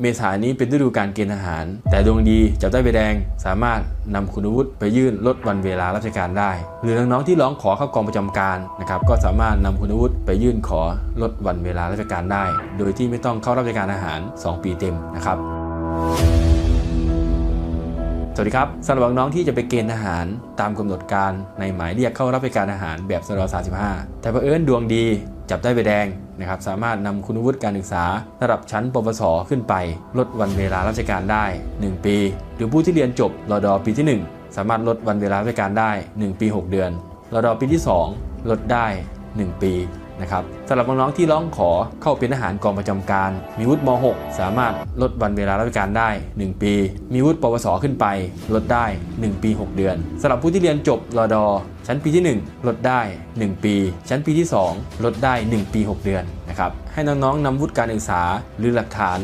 เมษานี้เป็นฤดูการเกณฑ์ทหาร แต่ดวงดีจับได้ใบแดง สามารถนำคุณวุฒิไปยื่นลดวันเวลาราชการได้ หรือน้องๆที่ร้องขอเข้ากองประจำการนะครับก็สามารถนำคุณวุฒิไปยื่นขอลดวันเวลาราชการได้ โดยที่ไม่ต้องเข้ารับราชการทหาร 2 ปีเต็มนะครับ วัสดีครับสำหรับน้องที่จะไปเกณฑ์ทหารตามกำหนดการในหมายเรียกเข้ารับราชการทหารแบบสร35 แต่เผอิญดวงดีจับได้ใบแดงนะครับสามารถนำคุณวุฒิการศึกษาระดับชั้นปวสขึ้นไป ลดวันเวลาราชการได้ 1 ปี หรือผู้ที่เรียนจบรอดอปีที่ 1 สามารถลดวันเวลาราชการได้ 1 ปี 6 เดือนรอดอปีที่ 2 ลดได้ 1 ปี นะครับสำหรับน้องๆที่ร้องขอเข้าเป็นทหารกองประจำการ มีวุฒิม .6 สามารถลดวันเวลาราชการได้ 1 ปี มีวุฒิปวสขึ้นไป ลดได้ 1 ปี 6 เดือนสำหรับผู้ที่เรียนจบรอดอชั้นปีที่ 1 ลดได้ 1 ปี ชั้นปีที่ 2 ลดได้ 1 ปี 6 เดือนนะครับให้น้องๆนำวุฒิการศึกษาหรือหลักฐาน